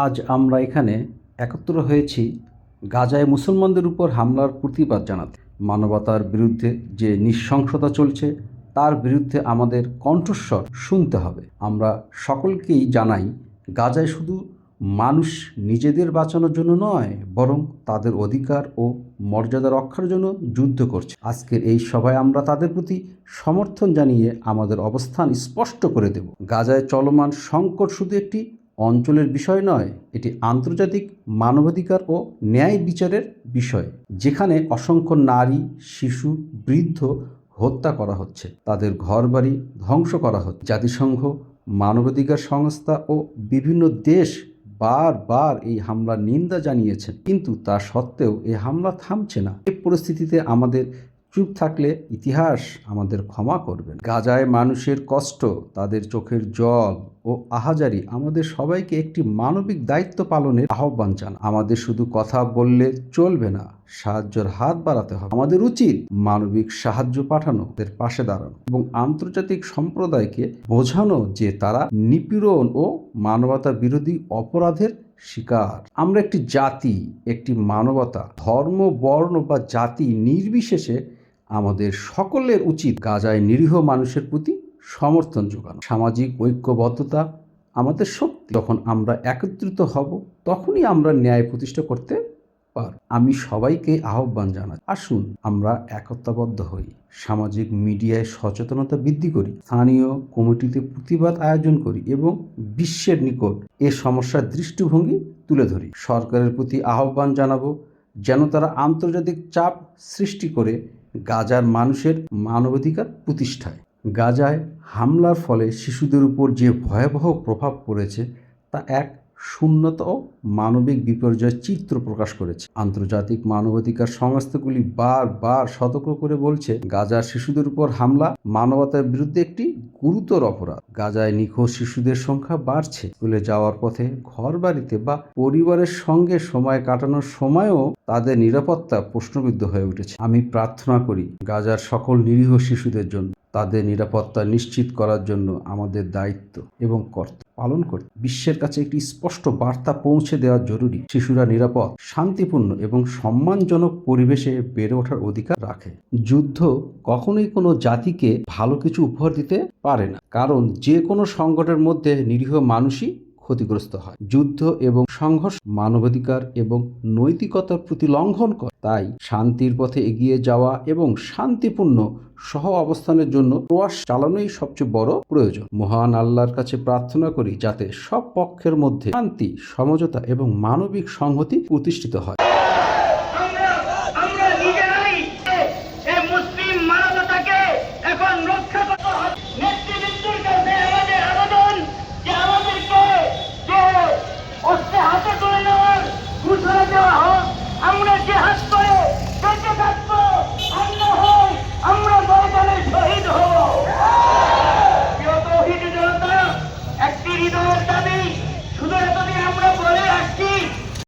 আজ আমরা এখানে একত্র হয়েছি গাজায় মুসলমানদের উপর হামলার প্রতিবাদ জানাতে। মানবতার বিরুদ্ধে যে নৃশংসতা চলছে, তার বিরুদ্ধে আমাদের কণ্ঠস্বর শুনতে হবে। আমরা সকলকেই জানাই, গাজায় শুধু মানুষ নিজেদের বাঁচানোর জন্য নয়, বরং তাদের অধিকার ও মর্যাদা রক্ষার জন্য যুদ্ধ করছে। আজকের এই সভায় আমরা তাদের প্রতি সমর্থন জানিয়ে আমাদের অবস্থান স্পষ্ট করে দেব। গাজায় চলমান সংকট শুধু একটি অঞ্চলের বিষয় নয়, এটি আন্তর্জাতিক মানবাধিকার ও ন্যায় বিচারের বিষয়, যেখানে অসংখ্য নারী, শিশু, বৃদ্ধ হত্যা করা হচ্ছে। তাদের ঘরবাড়ি ধ্বংস করা হচ্ছে। জাতিসংঘ, মানবাধিকার সংস্থা ও বিভিন্ন দেশ বারবার এই হামলার নিন্দা জানিয়েছেন। কিন্তু তা সত্ত্বেও এই হামলা থামছে না। এই পরিস্থিতিতে আমাদের চুপ থাকলে ইতিহাস আমাদের ক্ষমা করবে। গাজায় মানুষের কষ্ট, তাদের চোখের জল ও আহাজারি আমাদের সবাইকে একটি মানবিক দায়িত্ব পালনের আহ্বান জানা আমাদের শুধু কথা বললে চলবে না, সাহায্যের হাত বাড়াতে হবে। আমাদের উচিত মানবিক সাহায্য পাঠানো এর পাশে দাঁড়ানো এবং আন্তর্জাতিক সম্প্রদায়কে বোঝানো যে তারা নিপীড়ন ও মানবতা বিরোধী অপরাধের শিকার। আমরা একটি জাতি, একটি মানবতা, ধর্ম, বর্ণ বা জাতি নির্বিশেষে আমাদের সকলের উচিত গাজায় নিরীহ মানুষের প্রতি সমর্থন যোগানো। সামাজিক ঐক্যবদ্ধতা আমাদের শক্তি। যখন আমরা একত্রিত হব, তখনই আমরা ন্যায় প্রতিষ্ঠা করতে পারব। আমি সবাইকে আহ্বান জানাই, আসুন আমরা একতাবদ্ধ হই। সামাজিক মিডিয়ায় সচেতনতা বৃদ্ধি করি, স্থানীয় কমিটিতে প্রতিবাদ আয়োজন করি এবং বিশ্বের নিকট এ সমস্যার দৃষ্টিভঙ্গি তুলে ধরি। সরকারের প্রতি আহ্বান জানাব, যেন তারা আন্তর্জাতিক চাপ সৃষ্টি করে গাজার মানুষের মানবাধিকার প্রতিষ্ঠায়। গাজায় হামলার ফলে শিশুদের উপর যে ভয়াবহ প্রভাব পড়েছে, তা এক শূন্যত মানবিক বিপর্যয়ের চিত্র প্রকাশ করেছে। আন্তর্জাতিক মানবাধিকার সংস্থাগুলি বারবার সতর্ক করে বলছে, গাজার শিশুদের উপর হামলা মানবতার বিরুদ্ধে একটি গুরুতর অপরাধ। গাজায় নিখোঁজ শিশুদের সংখ্যা বাড়ছে। স্কুলে যাওয়ার পথে ঘর বাড়িতে বা পরিবারের সঙ্গে সময় কাটানোর সময়ও তাদের নিরাপত্তা প্রশ্নবিদ্ধ হয়ে উঠেছে। আমি প্রার্থনা করি গাজার সকল নিরীহ শিশুদের জন্য। তাদের নিরাপত্তা নিশ্চিত করার জন্য আমাদের দায়িত্ব এবং কর্তব্য। পালন করে। বিশ্বের কাছে একটি স্পষ্ট বার্তা পৌঁছে দেওয়া জরুরি। শিশুরা নিরাপদ, শান্তিপূর্ণ এবং সম্মানজনক পরিবেশে বেড়ে ওঠার অধিকার রাখে। যুদ্ধ কখনোই কোনো জাতিকে ভালো কিছু উপহার দিতে পারে না। কারণ যে কোনো সংকটের মধ্যে নিরীহ মানুষই ক্ষতিগ্রস্ত হয়। যুদ্ধ এবং সংঘর্ষ মানবাধিকার এবং নৈতিকতার প্রতি লঙ্ঘন করে। তাই শান্তির পথে এগিয়ে যাওয়া এবং শান্তিপূর্ণ সহ অবস্থানের জন্য প্রয়াস চালানোই সবচেয়ে বড় প্রয়োজন। মহান আল্লাহর কাছে প্রার্থনা করি যাতে সব পক্ষের মধ্যে শান্তি, সমঝোতা এবং মানবিক সংহতি প্রতিষ্ঠিত হয়। কাজ করে বেঁচে থাকব আমরা হয় আমরা ময়দানে শহীদ হব।